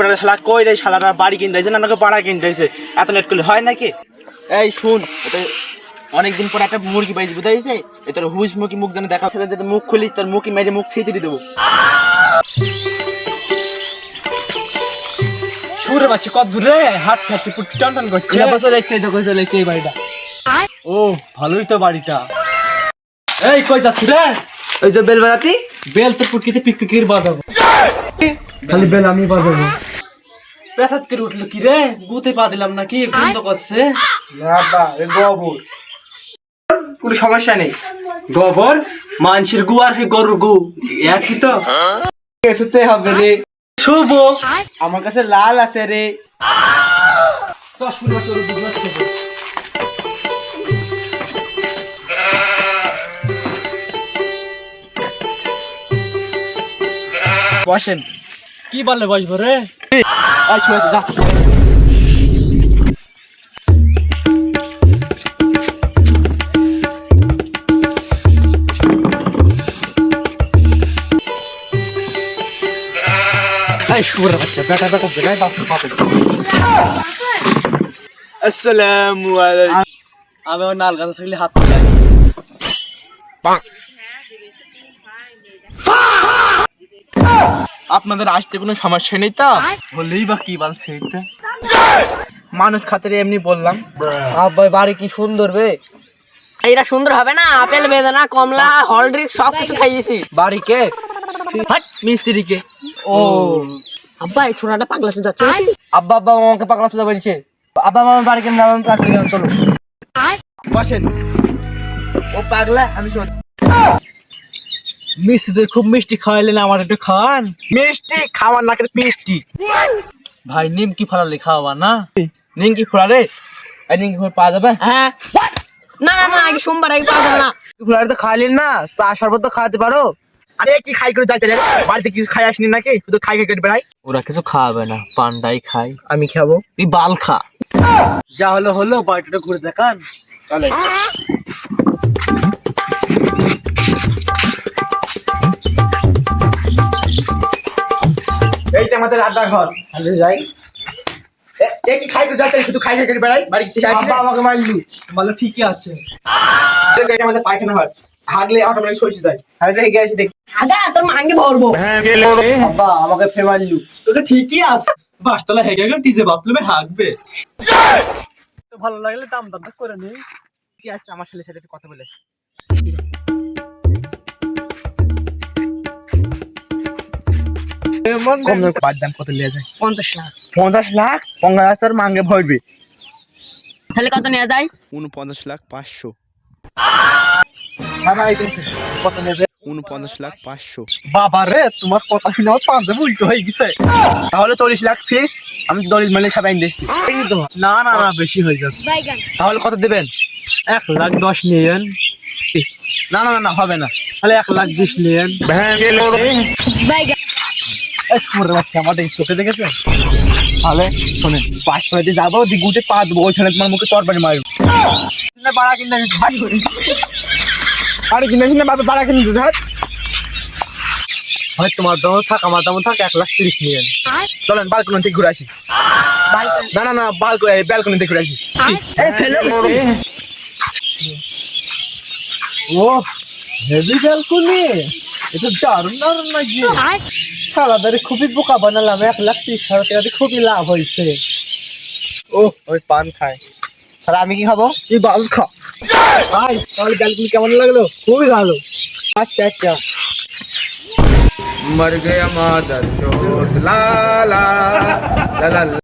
এবারে শালা কই রে শালারা বাড়ি কিনতেছে না নাকি পাড়া কিনতেছে এত নেট করলে হয় নাকি? এই শুন এটা অনেকদিন পর একটা মুরগি পাইছি বুঝতে পারছিস এ তোর হুস মুখি মুখ যেন দেখা যদি মুখ খুলিস তোর মুখি মেরে মুখ ছিটিয়ে দেবো। সুরে বাচ্চা কত দূরে হাত খাটি পুট টান টান করছে চলে যাচ্ছে তো কই চলে যাচ্ছে এই বাড়িটা? ও ভালোই তো বাড়িটা। এই কই যাচ্ছি রে? ওই যে বেল বাজাতি? বেল তো পুটকিতে পিক পিকির বাজাবো। খালি বেল আমি বাজাবো। পেশাদ করে উঠল কি রে? গুতে পা দিলাম নাকি? বন্ধ করছে? না বা এ গোবর। কোনো সমস্যা নেই। গোবর? মানুষের গু আর গরুর গু? একই তো। এসতে হবে রে। শুভ আমার কাছে লাল আছে রে। শুনে তোর বুঝতে বসেন। কি বলে বসবো রে? আচ্ছা আচ্ছা যা আসসালামু আলাইকুম। আমি ওই নাল গাছ থাকলে হাত আপনাদের আসতে কোনো সমস্যা নেই তো? বললেই বা কি বলছে এটা মানুষ খাতিরে এমনি বললাম। আব্বাই বাড়ি কি সুন্দর বে? এটা সুন্দর হবে না আপেল বেদানা কমলা হলড্রিক্স সব কিছু খাইয়েছি বাড়ি কে? হাট মিস্ত্রিকে ও। আব্বা এই ছোড়াটা পাগলা চলে। যাচ্ছে নাকি? আব্বা আব্বা আমাকে পাগলা চোদা বলছে। আব্বা মামা বাড়ি কেন নাম কাটলি কেন? চলো। বসেন। ও পাগলা আমি শোন মিষ্টিদের খুব মিষ্টি খাওয়াইলেন আমার একটু খাওয়ান। মিষ্টি খাওয়ার নাকের মিষ্টি। ভাই নিমকি ফলালে খাওয়া না? নিঙ্কি ফোড়া রে এই নিঙ্কি ফোড়া পাওয়া যাবে? হ্যাঁ। না না না আগে সোমবার আগে পাওয়া যাবে না। ফোড়া তো খাইলেন না চা শরবত তো খাওয়াতে পারো। আরে কি খাই করে যাইতে রে? বাড়িতে কিছু খাই আসনি নাকি? শুধু খাই খাই কেটে বেড়াই। ওরা কিছু খাওয়াবে না পান্ডাই খাই আমি খাব। তুই বাল খা। যা হলো হলো বাড়িটা ঘুরে দেখান। চলে। আমাদের আড্ডা ঘর। তাহলে যাই। এ- কি খাই যাইতে শুধু খাই খাই বেড়াই? বাড়ি আসনি আমাকে মারলু। বলো ঠিকই আছে। এটা আমাদের পায়খানা হয় হাগলে অটোমেটিক সইছে গেছি দেখি। আগা তোর মাঙ্গে ভরবো আব্বা আমাকে ফে মারলু। তোকে ঠিকই আছে। বাসতলা হেগে গেলে টিজে বাথরুমে হাঁকবে তো ভালো লাগলে দাম দাম করে নেই কি আছে? আমার ছেলের সাথে কথা বলে কম দাম বাদ দাম কত? লিয়ে যায়? পঞ্চাশ লাখ। পঞ্চাশ লাখ? পঞ্চাশ লাখ তোর মাঙ্গে ভরবে। তাহলে কত নেওয়া যায়? উনপঞ্চাশ লাখ পাঁচশো। কত নেবে উনপঞ্চাশ লাখ পাঁচশো। বাবা রে তোমার কথা শুনে আমার পাঞ্জাব উল্টো হয়ে গেছে। তাহলে চল্লিশ লাখ ফিস আমি দলিল মালে সবাই দিচ্ছি না না না বেশি হয়ে যাচ্ছে। তাহলে কত দেবেন? এক লাখ দশ নিয়েন। না না না, না হবে না। তাহলে এক লাখ বিশ নিয়েন। এই বাচ্চা আমাদের চোখে দেখেছে? তাহলে শোনেন পাঁচ মিনিটে যাব দিগুটে পা দেবো ওইখানে তোমার মুখে চরবারি মারবো। না বাড়া কিনে ভাই আরে কিনেছি না বাবা বাড়া কিনে দিতে হয় তোমার দাম থাক আমার দাম থাক এক লাখ তিরিশ নিয়েন চলেন বালকনি থেকে ঘুরে আসি। না না না বালকনি ব্যালকনি থেকে ঘুরে আসি। ও হেভি ব্যালকনি এটা দারুণ দারুণ লাগছে। সারাদারে খুবই বোকা বানালাম এক লাখ তিরিশ হাজার টাকা খুবই লাভ হয়েছে। ও ওই পান খায়। তাহলে আমি কি খাব? তুই বাল খা। ভাই তাহলে গালগুলি কেমন লাগল? খুবই ভালো। আচ্ছা আচ্ছা। মর গয়া মাদার চোট লা লা লা।